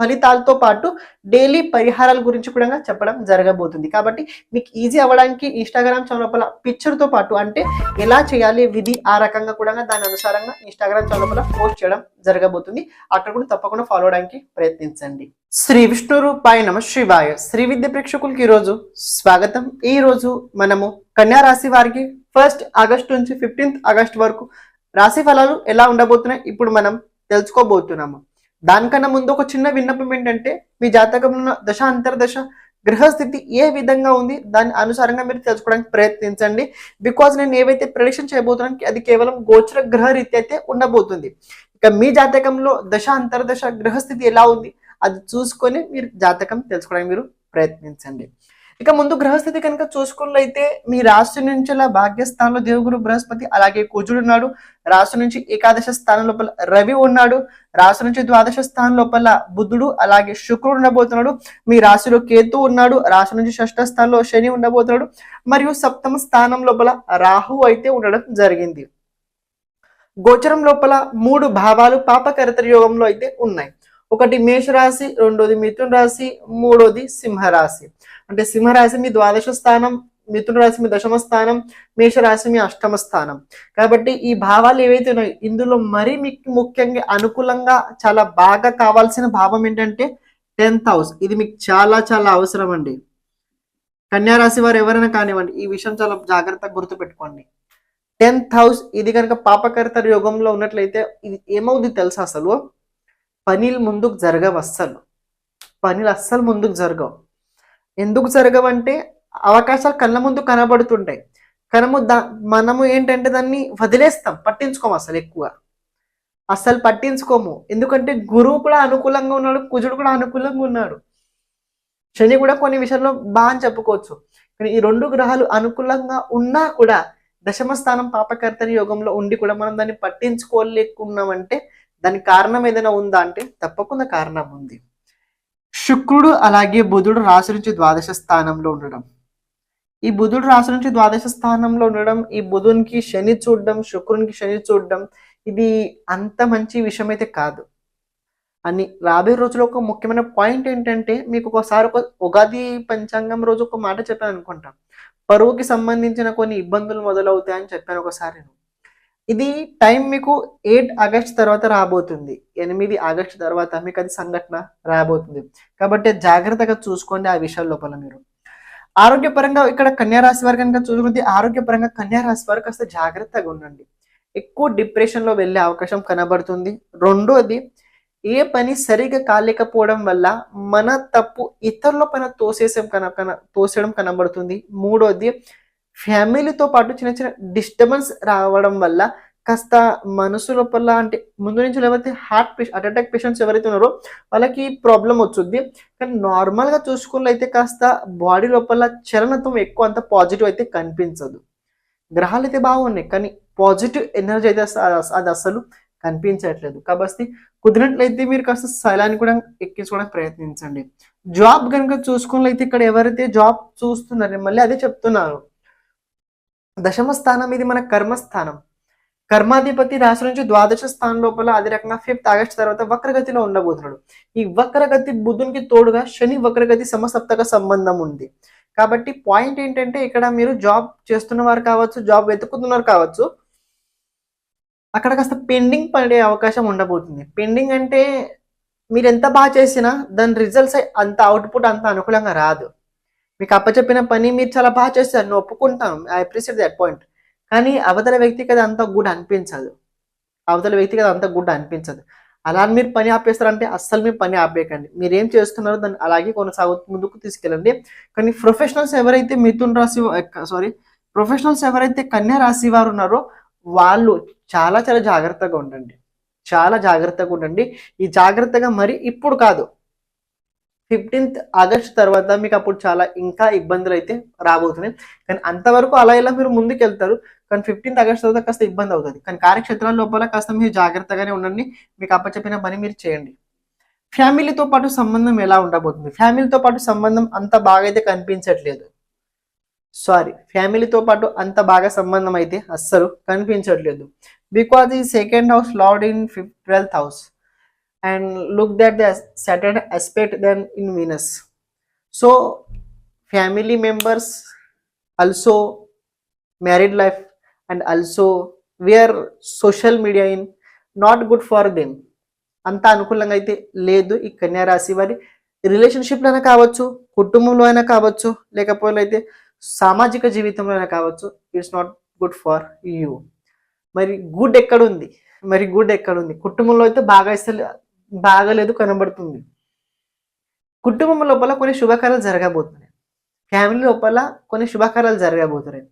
ఫలితాలతో పాటు డైలీ పరిహారాల గురించి కూడా చెప్పడం జరగబోతుంది. కాబట్టి మీకు ఈజీ అవ్వడానికి ఇన్స్టాగ్రామ్ చౌలపల పిక్చర్తో పాటు అంటే ఎలా చేయాలి విధి ఆ రకంగా కూడా దాని అనుసారంగా ఇన్స్టాగ్రామ్ చౌలపల పోస్ట్ చేయడం జరగబోతుంది. అక్కడ కూడా తప్పకుండా ఫాలో అవడానికి ప్రయత్నించండి. శ్రీ విష్ణు రూపాయ నమ శివాయ. శ్రీ విద్య ప్రేక్షకులకి ఈరోజు స్వాగతం. ఈ రోజు మనము కన్యా రాశి వారికి ఫస్ట్ ఆగస్ట్ నుంచి ఫిఫ్టీన్త్ ఆగస్ట్ వరకు రాశి ఫలాలు ఎలా ఉండబోతున్నాయి ఇప్పుడు మనం తెలుసుకోబోతున్నాము. దానికన్నా ముందు ఒక చిన్న విన్నపం ఏంటంటే మీ జాతకంలో ఉన్న దశ అంతర్దశ గ్రహస్థితి ఏ విధంగా ఉంది? దాని అనుసారంగా మీరు తెలుసుకోవడానికి ప్రయత్నించండి. బికాజ్ నేను ఏవైతే ప్రెడిక్షన్ చేయబోతున్నాను అది కేవలం గోచర గ్రహ రీతి అయితే ఉండబోతుంది. ఇక మీ జాతకంలో దశ అంతర్దశ గ్రహస్థితి ఎలా ఉంది? అది చూసుకొని మీరు జాతకం తెలుసుకోవడానికి మీరు ప్రయత్నించండి. ఇక ముందు గ్రహస్థితి కనుక చూసుకున్నట్లయితే మీ రాశి నుంచి భాగ్యస్థానంలో దేవుగురు బృహస్పతి అలాగే కుజుడు ఉన్నాడు. రాశి నుంచి ఏకాదశ స్థానం లోపల రవి ఉన్నాడు. రాశి నుంచి ద్వాదశ స్థానం లోపల బుద్ధుడు అలాగే శుక్రుడు ఉండబోతున్నాడు. మీ రాశిలో కేతు ఉన్నాడు. రాశి నుంచి షష్ఠ స్థానంలో శని ఉండబోతున్నాడు. మరియు సప్తమ స్థానం లోపల రాహు అయితే ఉండడం జరిగింది. గోచరం లోపల మూడు భావాలు పాపకరతర యోగంలో అయితే ఉన్నాయి. ఒకటి మేషరాశి రెండోది మిథున రాశి మూడోది సింహరాశి. అంటే సింహరాశి మీ ద్వాదశ స్థానం మిథున రాశి మీ దశమ స్థానం మేషరాశి మీ అష్టమ స్థానం. కాబట్టి ఈ భావాలు ఏవైతే ఉన్నాయో ఇందులో మరీ మీకు ముఖ్యంగా అనుకూలంగా చాలా బాగా కావాల్సిన భావం ఏంటంటే టెన్త్ హౌస్. ఇది మీకు చాలా చాలా అవసరం అండి. కన్యా రాశి వారు ఎవరైనా కానివ్వండి ఈ విషయం చాలా జాగ్రత్తగా గుర్తుపెట్టుకోండి. టెన్త్ హౌస్ ఇది కనుక పాపకర్త యోగంలో ఉన్నట్లయితే ఇది ఏమవుద్ది తెలుసా అసలు? పనిలు ముందుకు జరగవు అస్సలు. పనులు అస్సలు ముందుకు జరగవు. ఎందుకు జరగవంటే అవకాశాలు కళ్ళ ముందు కనబడుతుంటాయి. కనము దా మనము ఏంటంటే దాన్ని వదిలేస్తాం పట్టించుకోము అసలు ఎక్కువ. అస్సలు పట్టించుకోము. ఎందుకంటే గురువు కూడా అనుకూలంగా ఉన్నాడు కుజుడు కూడా అనుకూలంగా ఉన్నాడు. శని కూడా కొన్ని విషయాల్లో బాగా అని చెప్పుకోవచ్చు. కానీ ఈ రెండు గ్రహాలు అనుకూలంగా ఉన్నా కూడా దశమ స్థానం పాపకర్తని యోగంలో ఉండి కూడా మనం దాన్ని పట్టించుకోలేకున్నామంటే దానికి కారణం ఏదైనా ఉందా అంటే తప్పకుండా కారణం ఉంది. శుక్రుడు అలాగే బుధుడు రాశి నుంచి ద్వాదశ స్థానంలో ఉండడం. ఈ బుధుడు రాశి నుంచి ద్వాదశ స్థానంలో ఉండడం ఈ బుధునికి శని చూడడం శుక్రునికి శని చూడడం ఇది అంత మంచి విషయం అయితే కాదు. అని రాబోయే రోజులో ఒక ముఖ్యమైన పాయింట్ ఏంటంటే మీకు ఒకసారి ఒక ఉగాది పంచాంగం రోజు ఒక మాట చెప్పాను అనుకుంటాం. పరువుకి సంబంధించిన కొన్ని ఇబ్బందులు మొదలవుతాయని చెప్పాను ఒకసారి. ఇది టైం మీకు ఎయిట్ ఆగస్ట్ తర్వాత రాబోతుంది. ఎనిమిది ఆగస్ట్ తర్వాత మీకు అది సంఘటన రాబోతుంది. కాబట్టి జాగ్రత్తగా చూసుకోండి ఆ విషయాల లోపల మీరు. ఆరోగ్యపరంగా ఇక్కడ కన్యారాశి వారు కనుక చూసుకుంటే ఆరోగ్యపరంగా కన్యారాశి వారు కాస్త జాగ్రత్తగా ఉండండి. ఎక్కువ డిప్రెషన్లో వెళ్ళే అవకాశం కనబడుతుంది. రెండోది ఏ పని సరిగా కాలేకపోవడం వల్ల మన తప్పు ఇతరుల పైన తోసేసం కన కన తోసేయడం కనబడుతుంది. మూడోది ఫ్యామిలీతో పాటు చిన్న చిన్న డిస్టర్బెన్స్ రావడం వల్ల కాస్త మనసు లోపల అంటే ముందు నుంచి ఎవరైతే heart patient heart attack patients ఎవరైతే ఉన్నారో వాళ్ళకి ప్రాబ్లం వచ్చుద్ది కానీ నార్మల్గా చూసుకున్నట్లయితే కాస్త బాడీ లోపల చలనత్వం ఎక్కువ అంత పాజిటివ్ అయితే కనిపించదు. గ్రహాలు అయితే బాగున్నాయి కానీ పాజిటివ్ ఎనర్జీ అయితే అది అసలు కనిపించట్లేదు. కాబట్టి కుదిరినట్లయితే మీరు కాస్త స్థలాన్ని కూడా ఎక్కించుకోవడానికి ప్రయత్నించండి. జాబ్ కనుక చూసుకున్నట్లయితే ఇక్కడ ఎవరైతే జాబ్ చూస్తున్నారో మళ్ళీ అదే చెప్తున్నారు. దశమ స్థానం ఇది మన కర్మస్థానం. కర్మాధిపతి రాశి నుంచి ద్వాదశ స్థానం లోపల అదే రకంగా ఫిఫ్త్ ఆగస్ట్ తర్వాత వక్రగతిలో ఉండబోతున్నాడు. ఈ వక్రగతి బుధునికి తోడుగా శని వక్రగతి సమసప్తక సంబంధం ఉంది. కాబట్టి పాయింట్ ఏంటంటే ఇక్కడ మీరు జాబ్ చేస్తున్నవారు కావచ్చు జాబ్ వెతుకుతున్నారు కావచ్చు అక్కడ కాస్త పెండింగ్ పడే అవకాశం ఉండబోతుంది. పెండింగ్ అంటే మీరు ఎంత బాగా చేసినా దాని రిజల్ట్స్ అంత అవుట్పుట్ అంత అనుకూలంగా రాదు. మీకు అప్పచెప్పిన పని మీరు చాలా బాగా చేస్తారు. నేను ఒప్పుకుంటాను. ఐ అప్రిషియేట్ దట్ పాయింట్ కానీ అవతల వ్యక్తికి అది అంత గుడ్ అనిపించదు. అవతల వ్యక్తికి అది అంత గుడ్ అనిపించదు. అలా అని మీరు పని ఆపేస్తారంటే అస్సలు మీరు పని ఆపేయకండి. మీరు ఏం చేస్తున్నారో దాన్ని అలాగే కొనసాగు ముందుకు తీసుకెళ్ళండి. కానీ ప్రొఫెషనల్స్ ఎవరైతే మిథున్ రాశి సారీ ప్రొఫెషనల్స్ ఎవరైతే కన్యా రాశి వారు ఉన్నారో వాళ్ళు చాలా చాలా జాగ్రత్తగా ఉండండి. చాలా జాగ్రత్తగా ఉండండి. ఈ జాగ్రత్తగా మరి ఇప్పుడు కాదు. ఫిఫ్టీన్త్ ఆగస్ట్ తర్వాత మీకు అప్పుడు చాలా ఇంకా ఇబ్బందులు అయితే రాబోతున్నాయి. కానీ అంతవరకు అలా ఇలా మీరు ముందుకు వెళ్తారు కానీ ఫిఫ్టీన్త్ ఆగస్ట్ తర్వాత కాస్త ఇబ్బంది అవుతుంది. కానీ కార్యక్షేత్రాల లోపల కాస్త మీరు జాగ్రత్తగానే ఉండండి. మీకు అప్పచెప్పిన పని మీరు చేయండి. ఫ్యామిలీతో పాటు సంబంధం ఎలా ఉండబోతుంది? ఫ్యామిలీతో పాటు సంబంధం అంత బాగా అయితే కనిపించట్లేదు. సారీ ఫ్యామిలీతో పాటు అంత బాగా సంబంధం అయితే అస్సలు కనిపించట్లేదు. బికాజ్ ఈ second house lord in fifth twelfth house. And look that the Saturn aspect then in Venus. So family members also married life and also where social media in not good for them. అంత అనుకూలంగా అయితే లేదు ఈ కన్యా రాశి వారి రిలేషన్షిప్లో అయినా కావచ్చు కుటుంబంలో అయినా కావచ్చు లేకపోతే అయితే సామాజిక జీవితంలో అయినా కావచ్చు it's not good for you మరి గుడ్ ఎక్కడుంది మరి గుడ్ ఎక్కడుంది కుటుంబంలో అయితే బాగా ఇస్తలే బాగాలేదు కనబడుతుంది. కుటుంబం లోపల కొన్ని శుభకార్యాలు జరగబోతున్నాయి. ఫ్యామిలీ లోపల కొన్ని శుభకార్యాలు జరగబోతున్నాయి.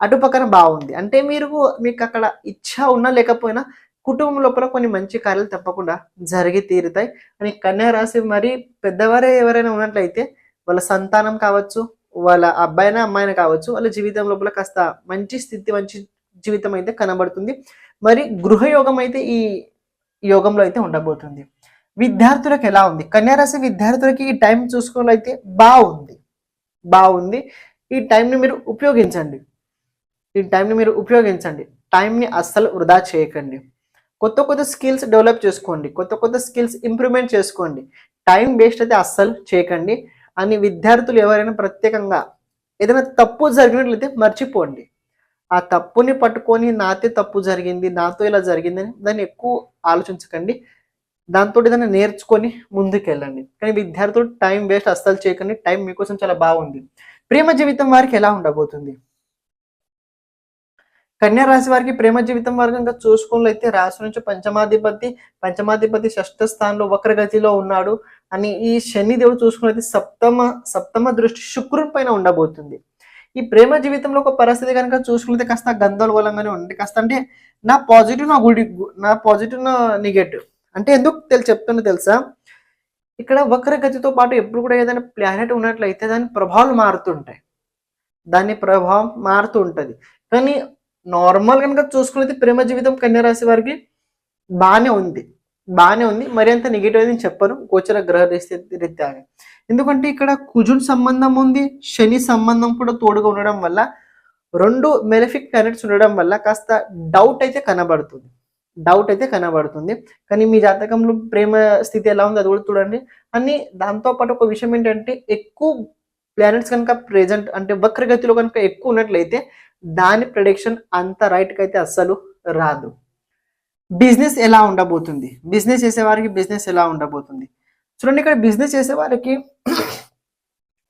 అటు పక్కన బాగుంది. అంటే మీరు మీకు అక్కడ ఇచ్చ ఉన్నా లేకపోయినా కుటుంబం లోపల కొన్ని మంచి కార్యాలు తప్పకుండా జరిగి తీరుతాయి. అని కన్యా రాశి మరి పెద్దవారే ఎవరైనా ఉన్నట్లయితే వాళ్ళ సంతానం కావచ్చు వాళ్ళ అబ్బాయినా అమ్మాయినా కావచ్చు వాళ్ళ జీవితం లోపల కాస్త మంచి స్థితి మంచి జీవితం అయితే కనబడుతుంది. మరి గృహయోగం అయితే ఈ యోగంలో అయితే ఉండబోతుంది. విద్యార్థులకు ఎలా ఉంది? కన్యారాశి విద్యార్థులకి ఈ టైం చూసుకోవాలైతే బాగుంది. బాగుంది. ఈ టైంని మీరు ఉపయోగించండి. ఈ టైంని మీరు ఉపయోగించండి. టైంని అస్సలు వృధా చేయకండి. కొత్త కొత్త స్కిల్స్ డెవలప్ చేసుకోండి. కొత్త కొత్త స్కిల్స్ ఇంప్రూవ్మెంట్ చేసుకోండి. టైం వేస్ట్ అయితే అస్సలు చేయకండి. అని విద్యార్థులు ఎవరైనా ప్రత్యేకంగా ఏదైనా తప్పు జరిగినట్లయితే మర్చిపోండి. ఆ తప్పుని పట్టుకొని నాతే తప్పు జరిగింది నాతో ఇలా జరిగిందని దాన్ని ఎక్కువ ఆలోచించకండి. దాంతో ఏదైనా నేర్చుకొని ముందుకెళ్ళండి. కానీ విద్యార్థులు టైం వేస్ట్ అస్సలు చేయకండి. టైం మీకోసం చాలా బాగుంది. ప్రేమ జీవితం వారికి ఎలా ఉండబోతుంది? కన్యా రాశి వారికి ప్రేమ జీవితం వర్గంగా చూసుకున్నట్లయితే రాశి నుంచి పంచమాధిపతి పంచమాధిపతి షష్ఠ స్థానంలో వక్రగతిలో ఉన్నాడు. అని ఈ శని దేవుడు చూసుకున్నట్లయితే సప్తమ సప్తమ దృష్టి శుక్రుడి పైన ఉండబోతుంది. ఈ ప్రేమ జీవితంలో ఒక పరిస్థితి కనుక చూసుకుంటే కాస్త గందరగోళంగానే ఉంది. కాస్త అంటే నా పాజిటివ్ నా గుడి నా పాజిటివ్ నా నెగటివ్ అంటే ఎందుకు తెలు చెప్తున్నా తెలుసా? ఇక్కడ వక్రగతితో పాటు ఎప్పుడు కూడా ఏదైనా ప్లానెట్ ఉన్నట్లయితే దాని ప్రభావాలు మారుతుంటాయి. దాని ప్రభావం మారుతూ ఉంటుంది కానీ నార్మల్ కనుక చూసుకునేది ప్రేమ జీవితం కన్యరాశి వారికి బాగానే ఉంది. బాగానే ఉంది. మరి అంత నెగిటివ్ అని చెప్పను గోచర గ్రహ రీతి రీత్యా. ఎందుకంటే ఇక్కడ కుజున్ సంబంధం ఉంది శని సంబంధం కూడా తోడుగా ఉండడం వల్ల రెండు మెలిఫిక్ ప్లానెట్స్ ఉండడం వల్ల కాస్త డౌట్ అయితే కనబడుతుంది. డౌట్ అయితే కనబడుతుంది. కానీ మీ జాతకంలో ప్రేమ స్థితి ఎలా ఉంది అది కూడా చూడండి. అని దాంతోపాటు ఒక విషయం ఏంటంటే ఎక్కువ ప్లానెట్స్ కనుక ప్రెజెంట్ అంటే వక్రగతిలో కనుక ఎక్కువ ఉన్నట్లయితే దాని ప్రొడిక్షన్ అంత రైట్కి అయితే అస్సలు రాదు. బిజినెస్ ఎలా ఉండబోతుంది? బిజినెస్ చేసేవారికి బిజినెస్ ఎలా ఉండబోతుంది? చూడండి ఇక్కడ బిజినెస్ చేసేవారికి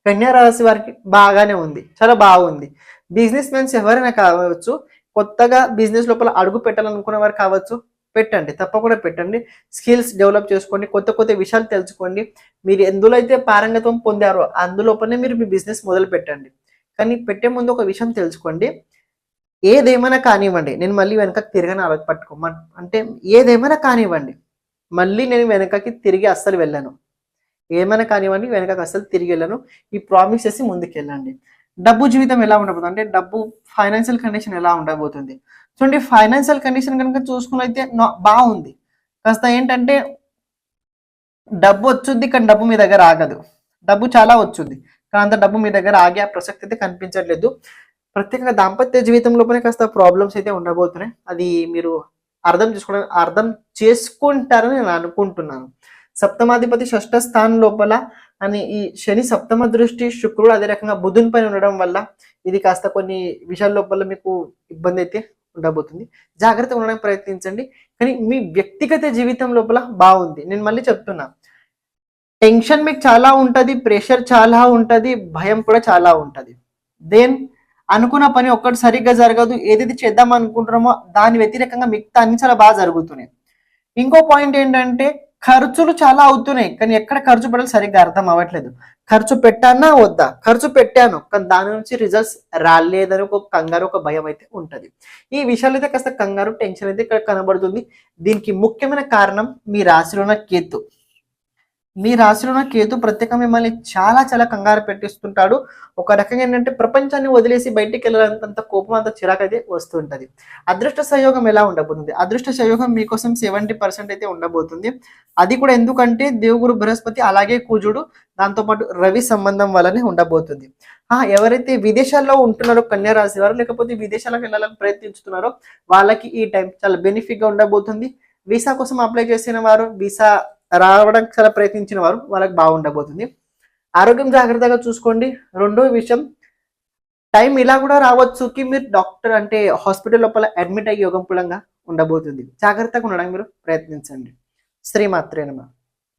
వారికి రాశి వారికి బాగానే ఉంది చాలా బాగుంది. బిజినెస్ మెన్స్ ఎవరైనా కావచ్చు కొత్తగా బిజినెస్ లోపల అడుగు పెట్టాలనుకునే వారు కావచ్చు పెట్టండి తప్పకుండా పెట్టండి. స్కిల్స్ డెవలప్ చేసుకోండి కొత్త కొత్త విషయాలు తెలుసుకోండి. మీరు ఎందులో అయితే పారంగతం పొందారో అందులోపనే మీరు మీ బిజినెస్ మొదలు పెట్టండి. కానీ పెట్టే ముందు ఒక విషయం తెలుసుకోండి. ఏదేమైనా కానివ్వండి నేను మళ్ళీ వెనక తిరగని ఆలోచన పట్టుకోమ అంటే ఏదేమైనా కానివ్వండి మళ్ళీ నేను వెనకకి తిరిగి అస్సలు వెళ్ళను. ఏమైనా కానివ్వండి వెనకకి అస్సలు తిరిగి వెళ్ళను. ఈ ప్రామిస్ చేసి ముందుకు వెళ్ళండి డబ్బు జీవితం ఎలా ఉండబోతుంది? అంటే డబ్బు ఫైనాన్షియల్ కండిషన్ ఎలా ఉండబోతుంది? చూడండి ఫైనాన్షియల్ కండిషన్ కనుక చూసుకున్నైతే నా- బాగుంది. కాస్త ఏంటంటే డబ్బు వచ్చుద్ది కానీ డబ్బు మీ దగ్గర ఆగదు. డబ్బు చాలా వచ్చుద్ది కానీ అంత డబ్బు మీ దగ్గర ఆగే ఆ ప్రసక్తి అయితే కనిపించట్లేదు. ప్రత్యేకంగా దాంపత్య జీవితంలోపలే కాస్త ప్రాబ్లమ్స్ అయితే ఉండబోతున్నాయి. అది మీరు అర్థం చేసుకోవడం అర్థం చేసుకుంటారని నేను అనుకుంటున్నాను. సప్తమాధిపతి షష్ఠ స్థానం లోపల అని ఈ శని సప్తమ దృష్టి శుక్రుడు అదే రకంగా బుధుని పైన ఉండడం వల్ల ఇది కాస్త కొన్ని విషయాల లోపల మీకు ఇబ్బంది అయితే ఉండబోతుంది. జాగ్రత్తగా ఉండడానికి ప్రయత్నించండి. కానీ మీ వ్యక్తిగత జీవితం లోపల బాగుంది. నేను మళ్ళీ చెప్తున్నా. టెన్షన్ మీకు చాలా ఉంటుంది ప్రెషర్ చాలా ఉంటుంది భయం కూడా చాలా ఉంటుంది. దెన్ అనుకున్న పని ఒక్కటి సరిగ్గా జరగదు. ఏదైతే చేద్దాం అనుకుంటున్నామో దాని వ్యతిరేకంగా మిగతా అన్ని చాలా బాగా జరుగుతున్నాయి. ఇంకో పాయింట్ ఏంటంటే ఖర్చులు చాలా అవుతున్నాయి. కానీ ఎక్కడ ఖర్చు పెట్టాలి సరిగ్గా అర్థం అవ్వట్లేదు. ఖర్చు పెట్టానా? వద్దా? ఖర్చు పెట్టాను. కానీ దాని నుంచి రిజల్ట్స్ రాలేదని ఒక కంగారు ఒక భయం అయితే ఉంటుంది. ఈ విషయాలు అయితే కాస్త కంగారు టెన్షన్ అయితే ఇక్కడ కనబడుతుంది. దీనికి ముఖ్యమైన కారణం మీ రాశిలో ఉన్న కేతు. మీ రాశిలో ఉన్న కేతు ప్రత్యేకంగా మిమ్మల్ని చాలా చాలా కంగారు పెట్టిస్తుంటాడు. ఒక రకంగా ఏంటంటే ప్రపంచాన్ని వదిలేసి బయటికి వెళ్ళాలంత కోపం అంత చిరాకు అయితే వస్తుంటది. అదృష్ట సహయోగం ఎలా ఉండబోతుంది? అదృష్ట సహయోగం మీకోసం సెవెంటీ పర్సెంట్ అయితే ఉండబోతుంది. అది కూడా ఎందుకంటే దేవుగురు బృహస్పతి అలాగే కూజుడు దాంతోపాటు రవి సంబంధం వల్లనే ఉండబోతుంది. ఆ ఎవరైతే విదేశాల్లో ఉంటున్నారో కన్యా రాశి వారు లేకపోతే విదేశాలకు వెళ్ళాలని ప్రయత్నిస్తున్నారో వాళ్ళకి ఈ టైం చాలా బెనిఫిట్గా ఉండబోతుంది. వీసా కోసం అప్లై చేసిన వారు వీసా రావడానికి చాలా ప్రయత్నించిన వారు వాళ్ళకి బాగుండబోతుంది. ఆరోగ్యం జాగ్రత్తగా చూసుకోండి. రెండో విషయం టైం ఇలా కూడా రావచ్చు కి మీరు డాక్టర్ అంటే హాస్పిటల్ లోపల అడ్మిట్ అయ్యి యోగం పులంగా ఉండబోతుంది. జాగ్రత్తగా ఉండడానికి మీరు ప్రయత్నించండి. శ్రీమాత్రేనమా